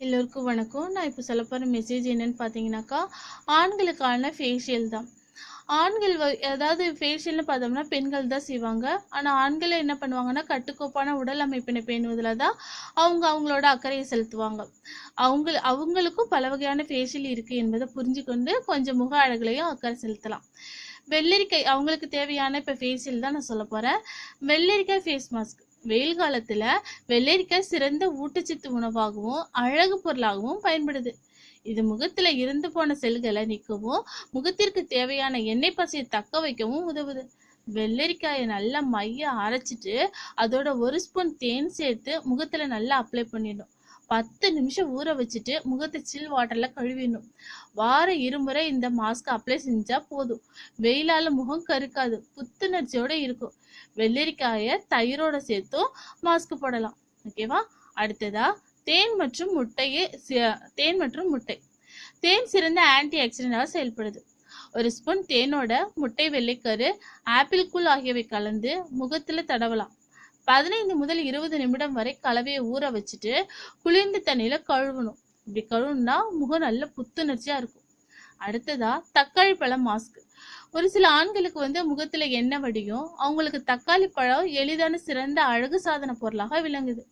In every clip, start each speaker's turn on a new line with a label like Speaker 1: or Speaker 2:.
Speaker 1: எல்லோருக்கும் வணக்கம். நான் இப்போ சொல்ல போகிற மெசேஜ் என்னன்னு பார்த்தீங்கன்னாக்கா ஆண்களுக்கான ஃபேஷியல் தான். ஆண்கள் வ அதாவது ஃபேஷியல்னு பார்த்தோம்னா பெண்கள் தான் செய்வாங்க. ஆனால் ஆண்களை என்ன பண்ணுவாங்கன்னா கட்டுக்கோப்பான உடல் அமைப்பினை பேணுவதில் தான் அவங்க அவங்களோட அக்கறையை செலுத்துவாங்க. அவங்க அவங்களுக்கும் பல வகையான ஃபேஷியல் இருக்குது என்பதை புரிஞ்சுக்கொண்டு கொஞ்சம் முக அழகுலையும் அக்கறை செலுத்தலாம். வெள்ளரிக்காய் அவங்களுக்கு தேவையான இப்போ ஃபேஷியல் தான் நான் சொல்ல போகிறேன் வெள்ளரிக்காய் ஃபேஸ் மாஸ்க் வெயில் காலத்துல வெள்ளரிக்காய் சிறந்த ஊட்டச்சத்து உணவாகவும் அழகு பொருளாகவும் பயன்படுது. இது முகத்துல இருந்து போன செல்களை நீக்கவும் முகத்திற்கு தேவையான எண்ணெய் பசையை தக்க வைக்கவும் உதவுது. வெள்ளரிக்காயை நல்லா மைய அரைச்சிட்டு அதோட ஒரு ஸ்பூன் தேன் சேர்த்து முகத்துல நல்லா அப்ளை பண்ணிடும் பத்து நிமிஷம் ஊற வச்சுட்டு முகத்தை சில் வாட்டர்ல கழுவிடணும். வார இருமுறை இந்த மாஸ்க் அப்ளை செஞ்சா போதும். வெயிலால முகம் கருக்காது புத்துணர்ச்சியோட இருக்கும். வெள்ளரிக்காயை தயிரோட சேர்த்தும் மாஸ்க் போடலாம். ஓகேவா அடுத்ததா தேன் மற்றும் முட்டையை தேன் மற்றும் முட்டை. தேன் சிறந்த ஆன்டி ஆக்சிடென்டாக செயல்படுது. ஒரு ஸ்பூன் தேனோட முட்டை வெள்ளைக்கரு ஆப்பிள் கூழ் ஆகியவை கலந்து முகத்துல தடவலாம். பதினைந்து முதல் இருபது நிமிடம் வரை கலவையை ஊற வச்சுட்டு குளிர்ந்த தண்ணியில கழுவணும். இப்படி கழுவுனா முகம் நல்ல புத்துணர்ச்சியா இருக்கும். அடுத்ததா தக்காளி பழம் மாஸ்க் ஒரு சில ஆண்களுக்கு வந்து முகத்துல எண்ணெய் வடியும். அவங்களுக்கு தக்காளி பழம் எளிதான சிறந்த அழகு சாதன பொருளாக விளங்குது.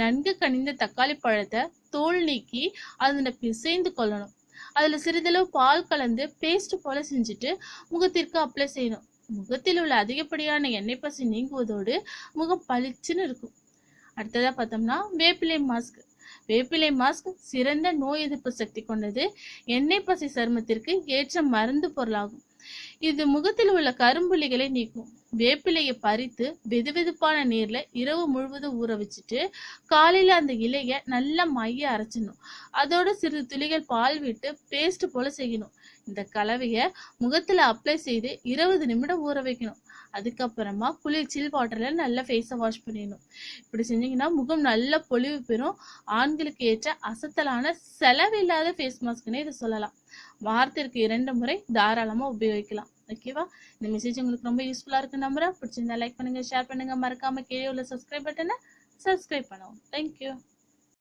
Speaker 1: நன்கு கனிந்த தக்காளி பழத்தை தோல் நீக்கி அதில் பிசைந்து கொள்ளணும். அதில் சிறிதளவு பால் கலந்து பேஸ்ட் போல செஞ்சுட்டு முகத்திற்கு அப்ளை செய்யணும். முகத்தில் உள்ள அதிகப்படியான எண்ணெய் பசி நீங்குவதோடு முகம் பளிச்சுன்னு இருக்கும். அடுத்ததா பார்த்தோம்னா வேப்பிலை மாஸ்க் வேப்பிலை மாஸ்க் சிறந்த நோய் எதிர்ப்பு சக்தி கொண்டது எண்ணெய் பசி சருமத்திற்கு ஏற்ற மருந்து பொருளாகும். இது முகத்தில் உள்ள கரும்புள்ளிகளை நீக்கும். வேப்பிலையை பறித்து வெதுவெதுப்பான நீர்ல இரவு முழுவதும் ஊற வச்சுட்டு காலையில அந்த இலைய நல்லா மைய அரைச்சிடணும். அதோட சிறிது துளிகள் பால் விட்டு பேஸ்ட் போல செய்யணும். இந்த கலவைய முகத்துல அப்ளை செய்து இருபது நிமிடம் ஊற வைக்கணும். அதுக்கப்புறமா குளிர் சில் வாட்டர்ல நல்லா ஃபேஸை வாஷ் பண்ணிடணும். இப்படி செஞ்சீங்கன்னா முகம் நல்லா பொலிவு பெறும். ஆண்களுக்கு ஏற்ற அசத்தலான செலவில்லாத ஃபேஸ் மாஸ்க்னே இதை சொல்லலாம். வாரத்திற்கு இரண்டு முறை தாராளமா உபயோகிக்கலாம். ஓகேவா இந்த மெசேஜ் உங்களுக்கு ரொம்ப யூஸ்ஃபுல்லா இருக்கு நம்புறேன். பிடிச்சிருந்தா லைக் பண்ணுங்க ஷேர் பண்ணுங்க. மறக்காம கீழே உள்ள சப்ஸ்கிரைப் பட்டனை சப்ஸ்கிரைப் பண்ணுவோம். தேங்க்யூ